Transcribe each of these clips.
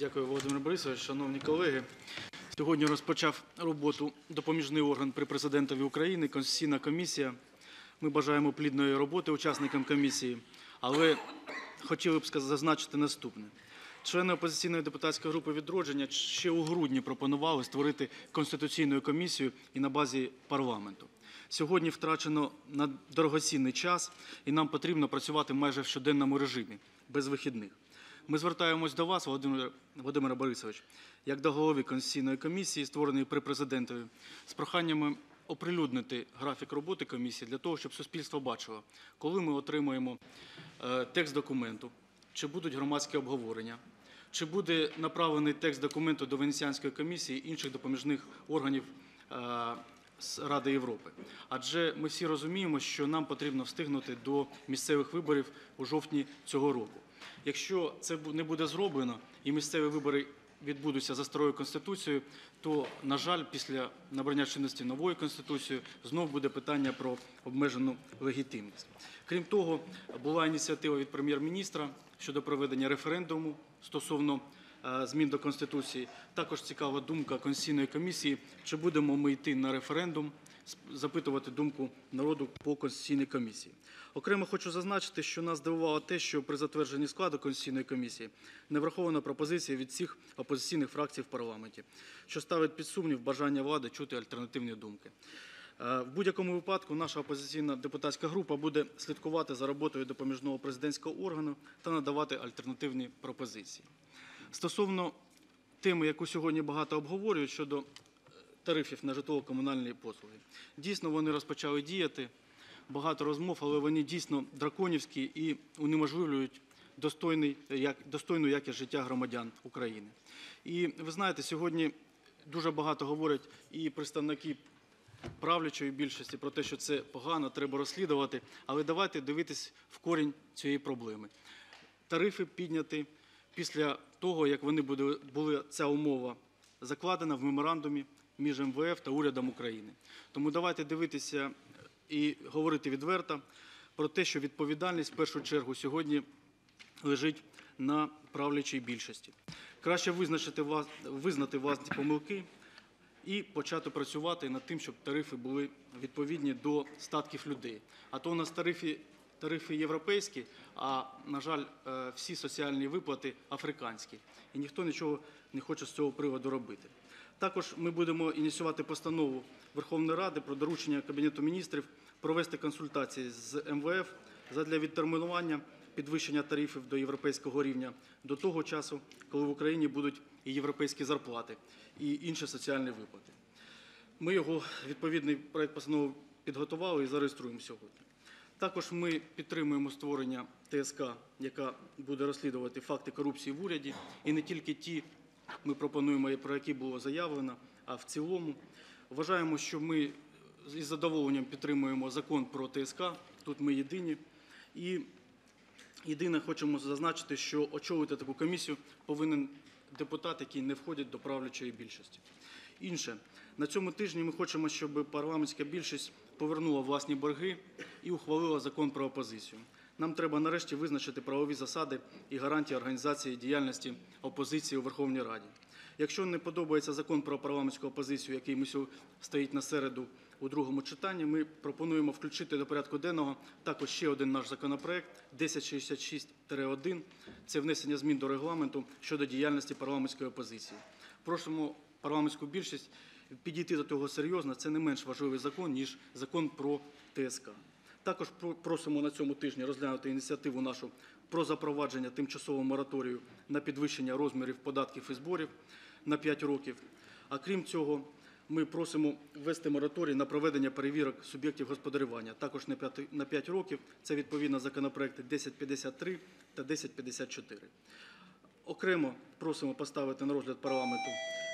Дякую, Володимир Борисович. Шановні колеги, сьогодні розпочав роботу допоміжний орган при президентові України, Конституційна комісія. Ми бажаємо плідної роботи учасникам комісії, але хотіли б зазначити наступне. Члени опозиційної депутатської групи відродження ще у грудні пропонували створити конституційну комісію і на базі парламенту. Сьогодні втрачено на дорогоцінний час, і нам потрібно працювати майже в щоденному режимі, без вихідних. Ми звертаємось до вас, Володимир, Володимир Борисович, як до голови Конституційної комісії, створеної при президентові, з проханнями оприлюднити графік роботи комісії для того, щоб суспільство бачило, коли ми отримуємо е, текст документу, чи будуть громадські обговорення, чи буде направлений текст документу до Венеціанської комісії інших допоміжних органів е, з Ради Європи. Адже ми всі розуміємо, що нам потрібно встигнути до місцевих виборів у жовтні цього року. Якщо це не буде зроблено і місцеві вибори відбудуться за старою конституцією, то, на жаль, після набрання чинності нової конституції знов буде питання про обмежену легітимність. Крім того, була ініціатива від прем'єр-міністра щодо проведення референдуму стосовно змін до конституції. Також цікава думка конституційної комісії, чи будемо ми йти на референдум, запитувати думку народу по конституційній комісії. Окремо хочу зазначити, що нас здивувало те, що при затвердженні складу конституційної комісії не враховано пропозиції від всіх опозиційних фракцій в парламенті, що ставить під сумнів бажання влади чути альтернативні думки. Е, В будь-якому випадку наша опозиційна депутатська група буде слідкувати за роботою допоміжного президентського органу та надавати альтернативні пропозиції. Стосовно теми, яку сьогодні багато обговорюють щодо е, тарифів на житлово-комунальні послуги. Дійсно, вони розпочали діяти, багато розмов, але вони дійсно драконівські і унеможливлюють як, достойну якість життя громадян України. І ви знаєте, сьогодні дуже багато говорять і представники правлячої більшості про те, що це погано, треба розслідувати. Але давайте дивитись в корінь цієї проблеми. Тарифи підняті після того, як вони були, були ця умова закладена в меморандумі між МВФ та урядом України. Тому давайте дивитися і говорити відверто про те, що відповідальність в першу чергу сьогодні лежить на правлячій більшості. Краще визначити вас, визнати власні помилки і почати працювати над тим, щоб тарифи були відповідні до статків людей. А то у нас тарифи, тарифи європейські, а на жаль, е, всі соціальні виплати африканські. І ніхто нічого не хоче з цього приводу робити. Також ми будемо ініціювати постанову Верховної Ради про доручення Кабінету міністрів провести консультації з МВФ задля відтермінування підвищення тарифів до європейського рівня до того часу, коли в Україні будуть і європейські зарплати, і інші соціальні виплати. Ми його відповідний проект постанови підготували і зареєструємо сьогодні. Також ми підтримуємо створення ТСК, яка буде розслідувати факти корупції в уряді, і не тільки ті, ми пропонуємо, про які було заявлено, а в цілому. Вважаємо, що ми із задоволенням підтримуємо закон про ТСК. Тут ми єдині. І єдине хочемо зазначити, що очолити таку комісію повинен депутат, який не входить до правлячої більшості. Інше на цьому тижні ми хочемо, щоб парламентська більшість повернула власні борги і ухвалила закон про опозицію. Нам треба нарешті визначити правові засади і гарантії організації діяльності опозиції у Верховній Раді. Якщо не подобається закон про парламентську опозицію, який ми стоїть на середу у другому читанні, ми пропонуємо включити до порядку денного також ще один наш законопроект 1066-1. Це внесення змін до регламенту щодо діяльності парламентської опозиції. Просимо парламентську більшість підійти до того серйозно. Це не менш важливий закон, ніж закон про ТСК. Також просимо на цьому тижні розглянути ініціативу нашу про запровадження тимчасового мораторію на підвищення розмірів податків і зборів на 5 років. А крім цього, ми просимо ввести мораторій на проведення перевірок суб'єктів господарювання також на 5, на 5 років. Це відповідно законопроекти 1053 та 1054. Окремо просимо поставити на розгляд парламенту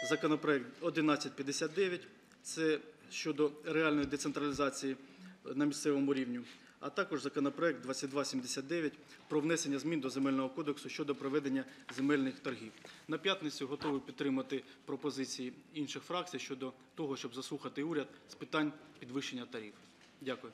законопроект 1159. Це щодо реальної децентралізації на місцевому рівні, а також законопроект 2279 про внесення змін до земельного кодексу щодо проведення земельних торгів. На п'ятницю готові підтримати пропозиції інших фракцій щодо того, щоб заслухати уряд з питань підвищення тарифів. Дякую.